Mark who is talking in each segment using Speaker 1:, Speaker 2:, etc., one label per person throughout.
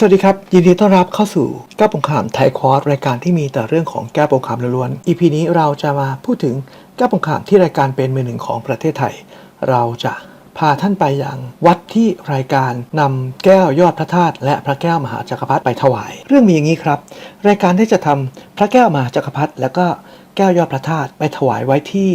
Speaker 1: สวัสดีครับ ยินดีต้อนรับเข้าสู่แก้ปงขามไทยคอร์สรายการที่มีแต่เรื่องของแก้ปงขามล้วนๆ EP นี้เราจะมาพูดถึงแก้ปงขามที่รายการเป็นมือหนึ่งของประเทศไทย เราจะพาท่านไปยังวัดที่รายการนำแก้วยอดพระธาตุและพระแก้วมหาจักรพรรดิไปถวาย เรื่องมีอย่างนี้ครับ รายการที่จะทำพระแก้วมหาจักรพรรดิแล้วก็แก้วยอดพระธาตุไปถวายไว้ที่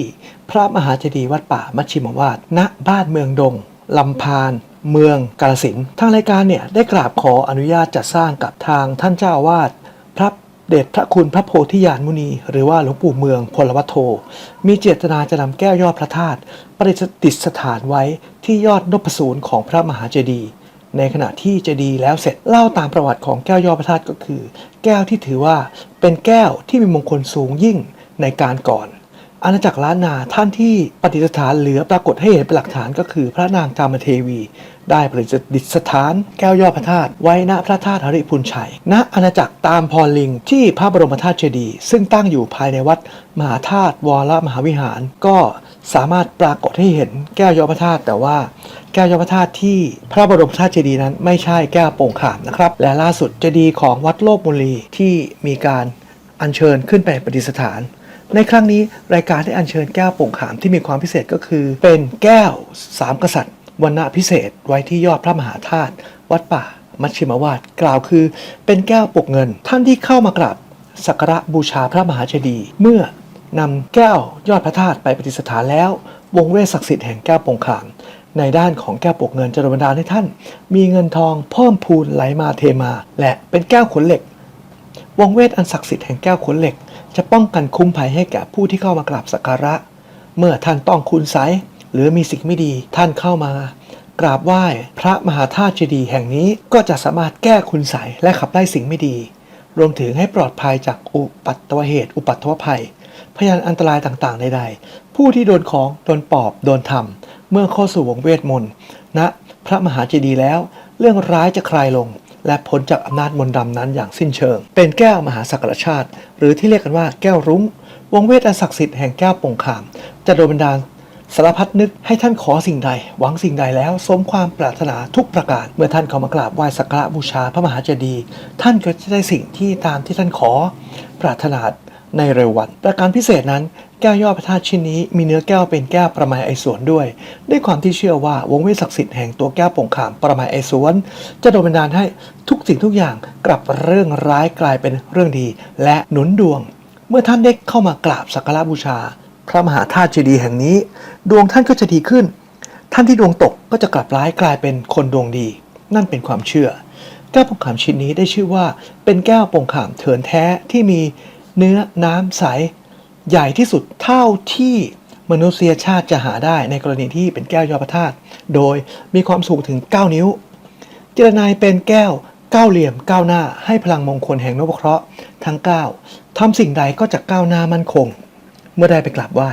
Speaker 1: พระมหาเจดีย์วัดป่ามัชชิมวาดณบ้านเมืองดงลำพาน เมืองกาลสินทางรายการเนี่ยได้กราบขออนุญาตจัดสร้างกับทางท่านเจ้าอาวาสพระเดชพระคุณพระโพธิญาณมุนี หรือว่าหลวงปู่เมืองพลวัตโธมีเจตนาจะนำแก้วยอดพระธาตุประดิษฐานไว้ที่ยอดนพสูรของพระมหาเจดีย์ในขณะที่เจดีย์แล้วเสร็จเล่าตามประวัติของแก้วยอดพระธาตุก็คือ แก้วที่ถือว่าเป็นแก้วที่มีมงคลสูงยิ่งในการก่อน อาณาจักรล้านนาท่านที่ปฏิสถานเหลือปรากฏให้เห็นเป็นหลักฐานก็คือพระนางจามเทวี ได้ประดิษฐานแก้วยอดพระธาตุไว้ณพระธาตุหริพุนชัย ณอาณาจักรตามพรลิงที่พระบรมธาตุเจดีย์ซึ่งตั้งอยู่ภายในวัดมหาธาตุวรมหาวิหาร ก็สามารถปรากฏให้เห็นแก้วยอดพระธาตุแต่ว่าแก้วยอดพระธาตุที่พระบรมธาตุเจดีย์นั้นไม่ใช่แก้วโป่งขามนะครับ และล่าสุดเจดีย์ของวัดโลกบุรีที่มีการอัญเชิญขึ้นไปประดิษฐาน ในครั้งนี้รายการได้อัญเชิญแก้วโป่งขามที่มีความพิเศษก็คือ เป็นแก้วสามกษัตริย์วรรณะพิเศษไว้ที่ยอดพระมหาธาตุวัดป่า มัชชิมวาดกล่าวคือ เป็นแก้วปกเงิน ท่านที่เข้ามากราบสักการะบูชาพระมหาเจดีย์เมื่อนำแก้วยอดพระธาตุไปประดิษฐานแล้ว วงเวทศักดิ์สิทธิ์แห่งแก้วปงขามในด้านของแก้วปกเงินจะดลบันดาลให้ท่าน มีเงินทองเพิ่มพูนไหลมาเทมา และเป็นแก้วขนเหล็ก วงเวทอันศักดิ์สิทธิ์แห่งแก้วขนเหล็ก จะป้องกันคุ้มภัยให้แก่ผู้ที่เข้ามากราบสักการะ เมื่อท่านต้องคุณไสยหรือมีสิ่งไม่ดีท่านเข้ามากราบไหว้พระมหาธาตุเจดีย์แห่งนี้ก็จะสามารถแก้คุณไสยและขับไล่สิ่งไม่ดี รวมถึงให้ปลอดภัยจากอุปัตตวเหตุ อุปัตตวภัย พยานอันตรายต่างๆใดๆ ผู้ที่โดนของโดนปอบโดนทำเมื่อเข้าสู่วงเวทมนต์ณพระมหาเจดีย์แล้ว เรื่องร้ายจะคลายลง และพ้นจากอำนาจมนต์ดำนั้นอย่างสิ้นเชิง เป็นแก้วมหาสักรชาติ หรือที่เรียกกันว่าแก้วรุ้ง วงเวทอันศักดิ์สิทธิ์แห่งแก้วปงขาม จะโดนบันดาลสารพัดนึกให้ท่านขอสิ่งใด หวังสิ่งใดแล้ว สมความปรารถนาทุกประการ เมื่อท่านเข้ามากราบไหว้สักการะบูชาพระมหาเจดีย์ท่านก็จะได้สิ่งที่ตามที่ท่านขอ ปรารถนา ในเร็ววัน ประการพิเศษนั้นแก้วยอดพระธาตุชิ้นนี้มีเนื้อแก้วเป็นแก้วประมาไอสวนด้วย ด้วยความที่เชื่อว่าวงเวทศักดิ์สิทธิ์แห่งตัวแก้วปงขามประมาไอสวน จะโดนบันดาลให้ทุกสิ่งทุกอย่างกลับเรื่องร้ายกลายเป็นเรื่องดี และหนุนดวง เมื่อท่านได้เข้ามากราบสักการะบูชา พระมหาธาตุเจดีย์แห่งนี้ ดวงท่านก็จะดีขึ้น ท่านที่ดวงตกก็จะกลับร้ายกลายเป็นคนดวงดี นั่นเป็นความเชื่อแก้วปงขามชิ้นนี้ได้ชื่อว่าเป็นแก้วปงขามเถินแท้ที่มี เนื้อน้ำใส ใหญ่ที่สุดเท่าที่มนุษยชาติจะหาได้ในกรณีที่เป็นแก้วยอพระธาตุโดยมีความสูงถึง 9 นิ้ว เจรนายเป็นแก้วเก้าเหลี่ยมก้าวหน้าให้พลังมงคลแห่งนพเคราะห์ทั้ง 9ทำสิ่งใดก็จะก้าวหน้ามั่นคง เมื่อได้ไปกราบไหว้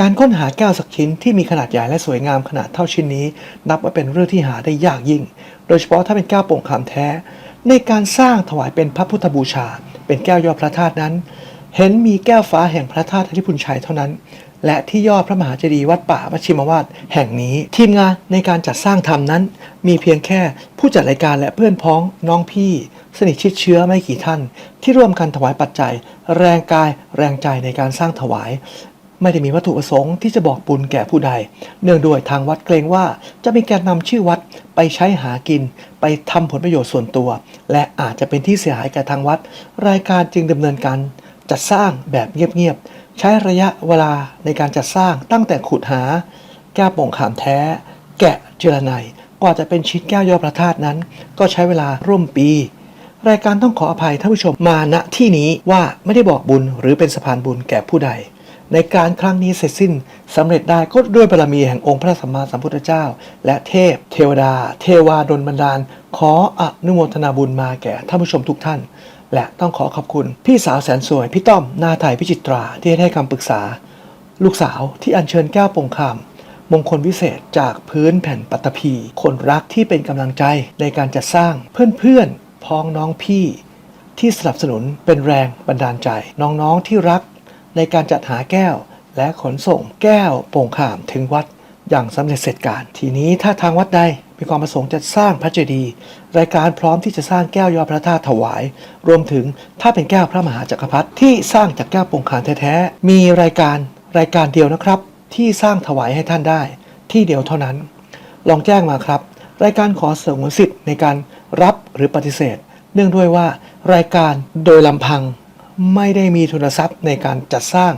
Speaker 1: การค้นหาแก้วสักชิ้นที่มีขนาดใหญ่และสวยงามขนาดเท่าชิ้นนี้ นับว่าเป็นเรื่องที่หาได้ยากยิ่ง โดยเฉพาะถ้าเป็นแก้วโป่งคำแท้ ในการสร้างถวายเป็นพระพุทธบูชา เป็นแก้วยอดพระธาตุนั้น เห็นมีแก้วฟ้าแห่งพระธาตุที่พุนชัยเท่านั้น และที่ยอดพระมหาเจดีย์วัดป่ามัชิมวาดแห่งนี้ ทีมงานในการจัดสร้างทำนั้น มีเพียงแค่ผู้จัดรายการและเพื่อนพ้องน้องพี่ สนิทชิดเชื้อไม่กี่ท่าน ที่ร่วมกันถวายปัจจัย แรงกายแรงใจในการสร้างถวาย ไม่ได้มีวัตถุประสงค์ที่จะบอกบุญแก่ผู้ใด เนื่องด้วยทางวัดเกรงว่าจะมีการนำชื่อวัดไปใช้หากิน ไปทำผลประโยชน์ส่วนตัว และอาจจะเป็นที่เสียหายแก่ทางวัด รายการจึงดำเนินการจัดสร้างแบบเงียบๆใช้ระยะเวลาในการจัดสร้างตั้งแต่ขุดหา แก้วโป่งขามแท้ แกะเจรไนกว่าจะเป็นชิ้นแก้วยอดพระธาตุนั้น ก็ใช้เวลาร่วมปีรายการต้องขออภัยท่านผู้ชมมาณที่นี้ว่าไม่ได้บอกบุญหรือเป็นสะพานบุญแก่ผู้ใด ในการครั้งนี้เสร็จสิ้นสำเร็จได้ก็ด้วยบารมีแห่งองค์พระสัมมาสัมพุทธเจ้า และเทพ เทวดา เทวาดลบันดาล ขออนุโมทนาบุญมาแก่ท่านผู้ชมทุกท่าน และต้องขอขอบคุณ พี่สาวแสนสวย พี่ต้อมนาไทยพิจิตราที่ให้คำปรึกษา ลูกสาวที่อัญเชิญแก้วปงคำมงคลวิเศษจากพื้นแผ่นปัตตภีคนรักที่เป็นกำลังใจในการจัดสร้างเพื่อนๆพ้องน้องพี่ที่สนับสนุนเป็นแรงบันดาลใจ น้องๆที่รัก ในการจัดหาแก้ว และขนส่งแก้วโป่งขามถึงวัดอย่างสำเร็จเสร็จการ ทีนี้ถ้าทางวัดใดมีความประสงค์จะสร้างพระเจดีย์รายการพร้อมที่จะสร้างแก้วยอพระธาตุถวาย รวมถึงถ้าเป็นแก้วพระมหาจักรพรรดิที่สร้างจากแก้วโป่งคานแท้ๆมีรายการรายการเดียวนะครับ ที่สร้างถวายให้ท่านได้ ที่เดียวเท่านั้น ลองแจ้งมาครับ รายการขอสงวนสิทธิ์ในการรับหรือปฏิเสธ เนื่องด้วยว่ารายการโดยลำพัง ไม่ได้มีทุนทรัพย์ในการจัดสร้าง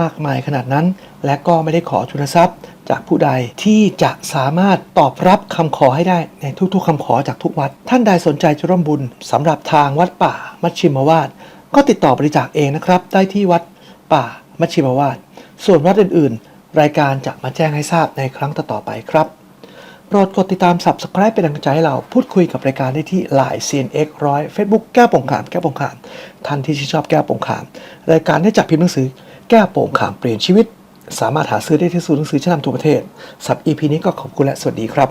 Speaker 1: มากมายขนาดนั้น และก็ไม่ได้ขอทุนทรัพย์จากผู้ใดที่จะสามารถตอบรับคำขอให้ได้ในทุกๆคำขอจากทุกวัด ท่านใดสนใจจะร่วมบุญสำหรับทางวัดป่ามัชชิมวาด ก็ติดต่อบริจาคเองนะครับ ได้ที่วัดป่ามัชชิมวาด ส่วนวัดอื่นๆ รายการจะมาแจ้งให้ทราบในครั้งต่อๆไปครับ โปรดกดติดตาม Subscribe เป็นกำลังใจให้เราพูดคุยกับรายการได้ที่ Line CNX ร้อย Facebook แก้วโป่งขามแก้วโป่งขามท่านที่ชื่นชอบแก้วโป่งขาม รายการได้จัดพิมพ์หนังสือแก้วโป่งขามเปลี่ยนชีวิต สามารถหาซื้อได้ที่ศูนย์หนังสือชั้นนำทั่วประเทศสับ EP นี้ก็ขอบคุณและสวัสดีครับ